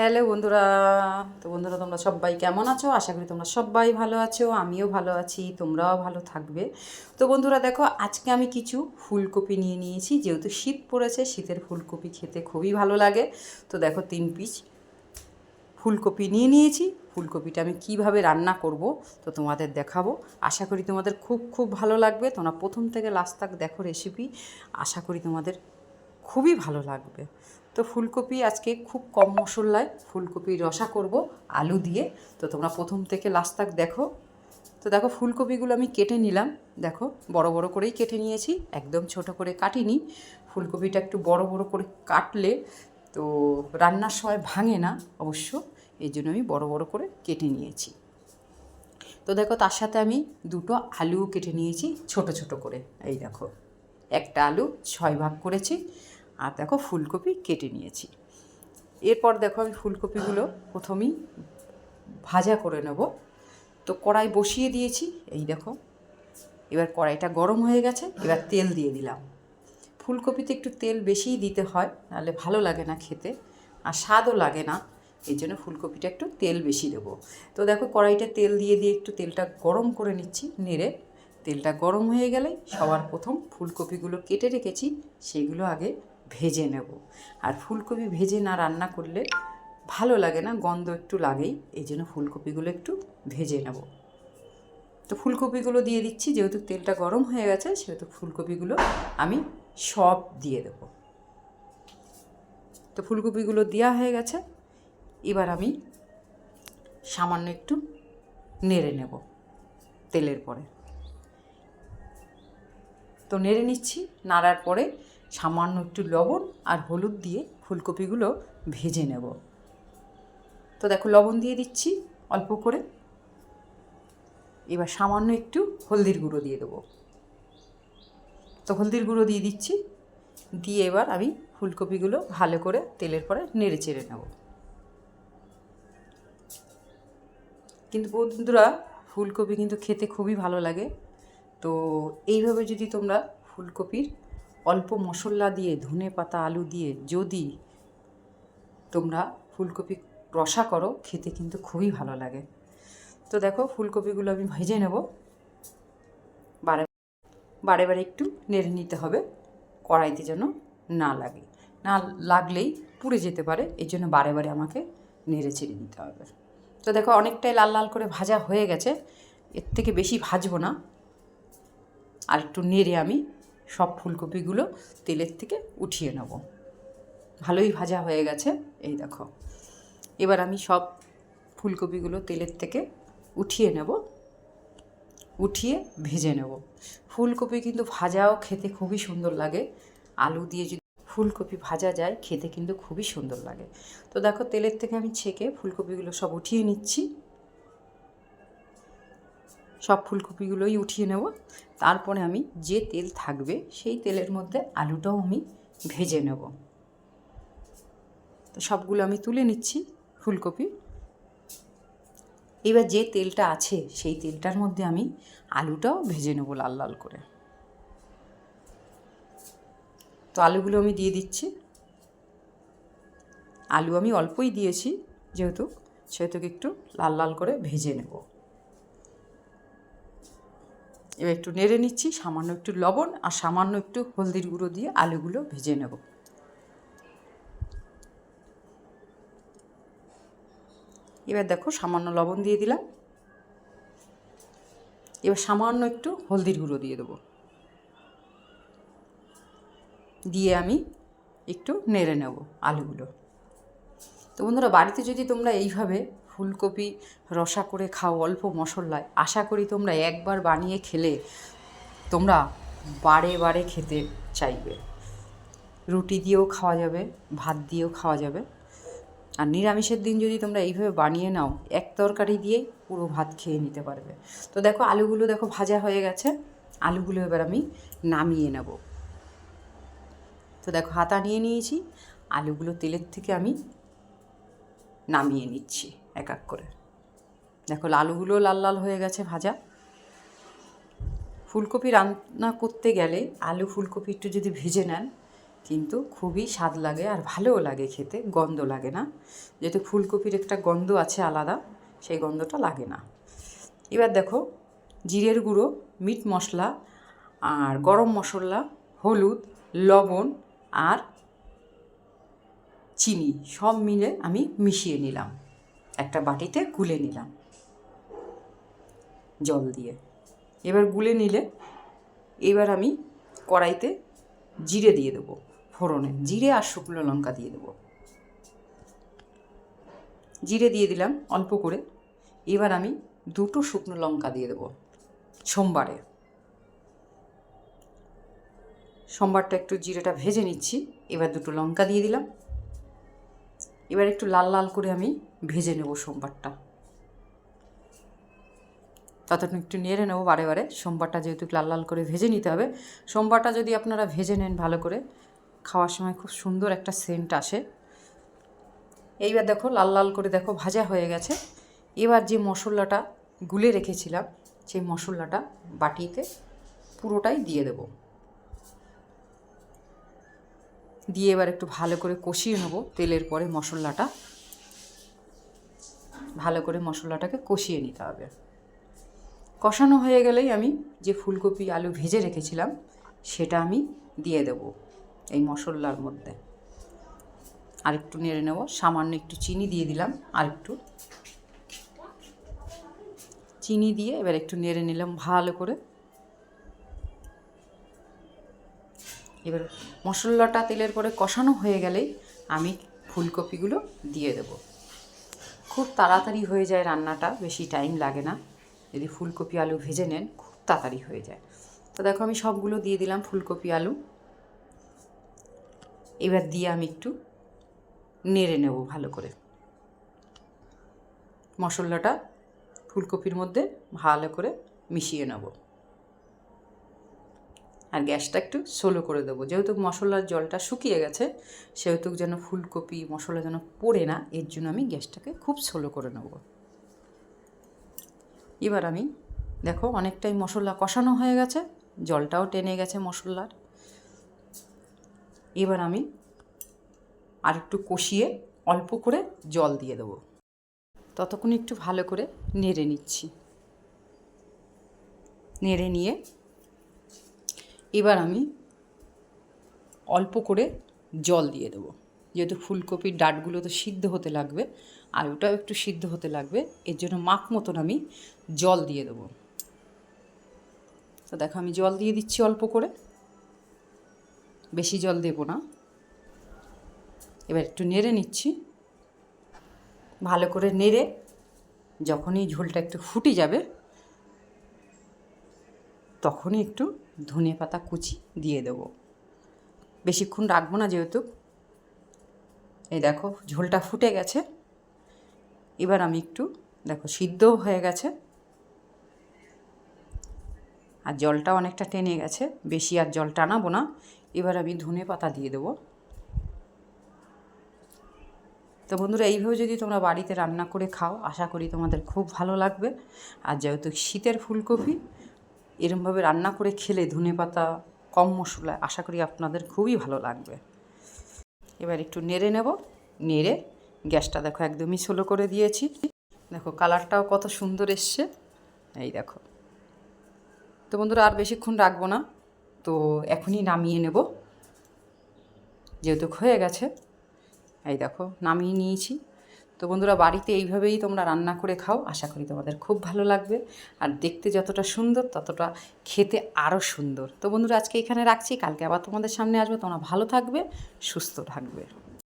Hello বন্ধুরা, তো বন্ধুরা তোমরা সবাই কেমন আছো? আশা করি তোমরা সবাই ভালো আছো, আমিও ভালো আছি, তোমরাও ভালো থাকবে। তো বন্ধুরা দেখো, আজকে আমি কিছু ফুলকপি নিয়ে নিয়েছি, যেহেতু শীত পড়েছে, শীতের ফুলকপি খেতে খুবই ভালো লাগে। তো দেখো, তিন পিস ফুলকপি নিয়ে নিয়েছি, ফুলকপিটা আমি কীভাবে রান্না করব তো তোমাদের দেখাবো। আশা করি তোমাদের খুব খুব ভালো লাগবে, তোমরা প্রথম থেকে লাস্ট তাক দেখো রেসিপি আশা করি তোমাদের খুবই ভালো লাগবে। তো ফুলকপি আজকে খুব কম মশলায় ফুলকপি রসা করব, আলু দিয়ে। তো তোমরা প্রথম থেকে লাস্ট তাক দেখো। তো দেখো ফুলকপিগুলো আমি কেটে নিলাম। দেখো বড় বড় করেই কেটে নিয়েছি, একদম ছোট করে কাটিনি। ফুলকপিটা একটু বড় বড় করে কাটলে তো রান্নার সময় ভাঙে না অবশ্য, এই জন্য আমি বড় বড় করে কেটে নিয়েছি। তো দেখো তার সাথে আমি দুটো আলু কেটে নিয়েছি, ছোট ছোট করে। এই দেখো, একটা আলু ছয় ভাগ করেছি। আর দেখো ফুলকপি কেটে নিয়েছি। এরপর দেখো আমি ফুলকপিগুলো প্রথমেই ভাজা করে নেব। তো কড়াই বসিয়ে দিয়েছি, এই দেখো। এবার কড়াইটা গরম হয়ে গেছে, এবার তেল দিয়ে দিলাম। ফুলকপিতে একটু তেল বেশিই দিতে হয়, নাহলে ভালো লাগে না খেতে আর স্বাদও লাগে না। এই জন্য ফুলকপিটা একটু তেল বেশি দেবো। তো দেখো কড়াইটা তেল দিয়ে দিয়ে একটু তেলটা গরম করে নিচ্ছি, নেড়ে। তেলটা গরম হয়ে গেলে সবার প্রথম ফুলকপিগুলো কেটে রেখেছি, সেগুলো আগে ভেজে নেব। আর ফুলকপি ভেজে না রান্না করলে ভালো লাগে না, গন্ধ একটু লাগেই। এই জন্য ফুলকপিগুলো একটু ভেজে নেব। তো ফুলকপিগুলো দিয়ে দিচ্ছি, যেহেতু তেলটা গরম হয়ে গেছে, সেহেতু ফুলকপিগুলো আমি সব দিয়ে দেবো। তো ফুলকপিগুলো দেওয়া হয়ে গেছে, এবার আমি সামান্য একটু নেড়ে নেব তেলের পরে। তো নেড়ে নিচ্ছি, নাড়ার পরে সামান্য একটু লবণ আর হলুদ দিয়ে ফুলকপিগুলো ভেজে নেব। তো দেখো, লবণ দিয়ে দিচ্ছি অল্প করে। এবার সামান্য একটু হলদির গুঁড়ো দিয়ে দেবো। তো হলদির গুঁড়ো দিয়ে দিচ্ছি। দিয়ে এবার আমি ফুলকপিগুলো ভালো করে তেলের পরে নেড়ে চেড়ে নেব। কিন্তু বন্ধুরা, ফুলকপি কিন্তু খেতে খুবই ভালো লাগে। তো এইভাবে যদি তোমরা ফুলকপির অল্প মশলা দিয়ে, ধনে পাতা, আলু দিয়ে যদি তোমরা ফুলকপি রসা করো, খেতে কিন্তু খুবই ভালো লাগে। তো দেখো, ফুলকপিগুলো আমি ভেজে নেব। বারে বারে বারে একটু নেড়ে নিতে হবে। কড়াইতে যেন না লাগে। না লাগলেই পুড়ে যেতে পারে এই জন্য বারে বারে আমাকে নেড়ে ছেড়ে নিতে হবে। তো দেখো, অনেকটাই লাল লাল করে ভাজা হয়ে গেছে। এর থেকে বেশি ভাজবো না। আর একটু নেড়ে আমি সব ফুলকপিগুলো তেলের থেকে উঠিয়ে নেব। ভালোই ভাজা হয়ে গেছে, এই দেখো। এবার আমি সব ফুলকপিগুলো তেলের থেকে উঠিয়ে নেব, উঠিয়ে ভেজে নেব। ফুলকপি কিন্তু ভাজাও খেতে খুবই সুন্দর লাগে। আলু দিয়ে যদি ফুলকপি ভাজা যায়, খেতে কিন্তু খুবই সুন্দর লাগে। তো দেখো, তেলের থেকে আমি ছেঁকে ফুলকপিগুলো সব উঠিয়ে নিচ্ছি। সব ফুলকপিগুলোই উঠিয়ে নেব। তারপরে আমি যে তেল থাকবে সেই তেলের মধ্যে আলুটাও আমি ভেজে নেব। তো সবগুলো আমি তুলে নিচ্ছি ফুলকপি। এবার যে তেলটা আছে সেই তেলটার মধ্যে আমি আলুটাও ভেজে নেব লাল লাল করে। তো আলুগুলো আমি দিয়ে দিচ্ছি। আলু আমি অল্পই দিয়েছি যেহেতু সেহেতু একটু লাল লাল করে ভেজে নেব। এবার একটু নেড়ে নিচ্ছি, সামান্য একটু লবণ আর সামান্য একটু হলদির গুঁড়ো দিয়ে আলুগুলো ভেজে নেব। এবার দেখো সামান্য লবণ দিয়ে দিলাম। এবার সামান্য একটু হলদির গুঁড়ো দিয়ে দেবো। দিয়ে আমি একটু নেড়ে নেব আলুগুলো। তো বন্ধুরা, বাড়িতে যদি তোমরা এইভাবে ফুলকপি রসা করে খাও অল্প মশলায়। আশা করি তোমরা একবার বানিয়ে খেলে, তোমরা বারে বারে খেতে চাইবে। রুটি দিয়েও খাওয়া যাবে, ভাত দিয়েও খাওয়া যাবে। আর নিরামিষের দিন যদি তোমরা এইভাবে বানিয়ে নাও, এক তরকারি দিয়েই পুরো ভাত খেয়ে নিতে পারবে। তো দেখো, আলুগুলো দেখো ভাজা হয়ে গেছে। আলুগুলো এবার আমি নামিয়ে নেব। তো দেখো, হাতা নিয়ে নিয়েছি। আলুগুলো তেলের থেকে আমি নামিয়ে নিচ্ছি। এক এক করে। দেখো আলুগুলো লাল লাল হয়ে গেছে ভাজা। ফুলকপি রান্না করতে গেলে আলু ফুলকপি একটু যদি ভেজে নেন, কিন্তু খুবই স্বাদ লাগে আর ভালোও লাগে খেতে, গন্ধ লাগে না। যেহেতু ফুলকপির একটা গন্ধ আছে আলাদা, সেই গন্ধটা লাগে না। এবার দেখো, জিরের গুঁড়ো, মিট মশলা আর গরম মশলা, হলুদ, লবণ আর চিনি সব মিলে আমি মিশিয়ে নিলাম। একটা বাটিতে গুলে নিলাম। জল দিয়ে। এবার গুলে নিলে এবার আমি কড়াইতে জিরে দিয়ে দেবো ফোড়নে। জিরে আর শুকনো লঙ্কা দিয়ে দেবো। জিরে দিয়ে দিলাম অল্প করে। এবার আমি দুটো শুকনো লঙ্কা দিয়ে দেবো সোমবারে। সোমবারটা একটু জিরেটা ভেজে নিচ্ছি। এবার দুটো লঙ্কা দিয়ে দিলাম। এবার একটু লাল লাল করে আমি ভেজে নেব সোমবারটা। ততক্ষণ একটু নেড়ে নেব বারে বারে। সোমবারটা যেহেতু লাল লাল করে ভেজে নিতে হবে, সোমবারটা যদি আপনারা ভেজে নেন ভালো করে, খাওয়ার সময় খুব সুন্দর একটা সেন্ট আসে। এইবার দেখো লাল লাল করে দেখো ভাজা হয়ে গেছে। এবার যে মশলাটা গুলে রেখেছিলাম, সেই মশলাটা বাটিতে পুরোটাই দিয়ে দেবো। দিয়ে এবার একটু ভালো করে কষিয়ে নেব তেলের পরে মশলাটা। ভালো করে মশলাটাকে কষিয়ে নিতে হবে। কষানো হয়ে গেলেই আমি যে ফুলকপি আলু ভেজে রেখেছিলাম, সেটা আমি দিয়ে দেব এই মশলার মধ্যে। আর একটু নেড়ে নেব, সামান্য একটু চিনি দিয়ে দিলাম আর একটু চিনি দিয়ে এবার একটু নেড়ে নিলাম ভালো করে। এবার মশলাটা তেলের পরে কষানো হয়ে গেলেই আমি ফুলকপিগুলো দিয়ে দেব। খুব তাড়াতাড়ি হয়ে যায় রান্নাটা, বেশি টাইম লাগে না। যদি ফুলকপি আলু ভেজে নেন, খুব তাড়াতাড়ি হয়ে যায়। তো দেখো আমি সবগুলো দিয়ে দিলাম ফুলকপি আলু। এবার দিয়ে আমি একটু নেড়ে নেব ভালো করে। মশলাটা ফুলকপির মধ্যে ভালো করে মিশিয়ে নেব। আর গ্যাসটা একটু স্লো করে দেবো। যেহেতু মশলার জলটা শুকিয়ে গেছে, সেহেতু যেন ফুলকপি, মশলা যেন পড়ে না, এর জন্য আমি গ্যাসটাকে খুব স্লো করে নেব। এবার আমি, দেখো অনেকটাই মশলা কষানো হয়ে গেছে, জলটাও টেনে গেছে মশলার। এবার আমি আর একটু কষিয়ে অল্প করে জল দিয়ে দেবো। ততক্ষণ একটু ভালো করে নেড়ে নিচ্ছি। নেড়ে নিয়ে এবার আমি অল্প করে জল দিয়ে দেবো। যেহেতু ফুলকপির ডাটগুলো তো সিদ্ধ হতে লাগবে আলুটাও একটু সিদ্ধ হতে লাগবে, এর জন্য মাখ মতন আমি জল দিয়ে দেবো। তো দেখো, আমি জল দিয়ে দিচ্ছি অল্প করে। বেশি জল দেবো না। এবার একটু নেড়ে নিচ্ছি। ভালো করে নেড়ে যখনই ঝোলটা একটু ফুটে যাবে, তখনই একটু ধনে পাতা কুচি দিয়ে দেবো। বেশিক্ষণ রাখব না যেহেতু। এই দেখো, ঝোলটা ফুটে গেছে। এবার আমি একটু, দেখো সিদ্ধও হয়ে গেছে। আর জলটা অনেকটা টেনে গেছে। বেশি আর জল টানাবো না। এবার আমি ধনে পাতা দিয়ে দেবো। তো বন্ধুরা, এইভাবে যদি তোমরা বাড়িতে রান্না করে খাও, আশা করি তোমাদের খুব ভালো লাগবে। আর যেহেতু শীতের ফুলকপি এরমভাবে রান্না করে খেলে ধনে পাতা, কম মশলা, আশা করি আপনাদের খুবই ভালো লাগবে। এবার একটু নেড়ে নেব। নেড়ে গ্যাসটা দেখো একদমই সোলো করে দিয়েছি। দেখো কালারটাও কত সুন্দর এসছে। এই দেখো। তো বন্ধুরা আর বেশিক্ষণ রাখব না। তো এখনই নামিয়ে নেব। যেহেতু হয়ে গেছে। এই দেখো, নামিয়ে নিয়েছি। তো বন্ধুরা, বাড়িতে এইভাবেই তোমরা রান্না করে খাও। আশা করি তোমাদের খুব ভালো লাগবে। আর দেখতে যতটা সুন্দর, ততটা খেতে আরও সুন্দর। তো বন্ধুরা, আজকে এখানে রাখছি। কালকে আবার তোমাদের সামনে আসবে। তোমরা ভালো থাকবে, সুস্থ থাকবে।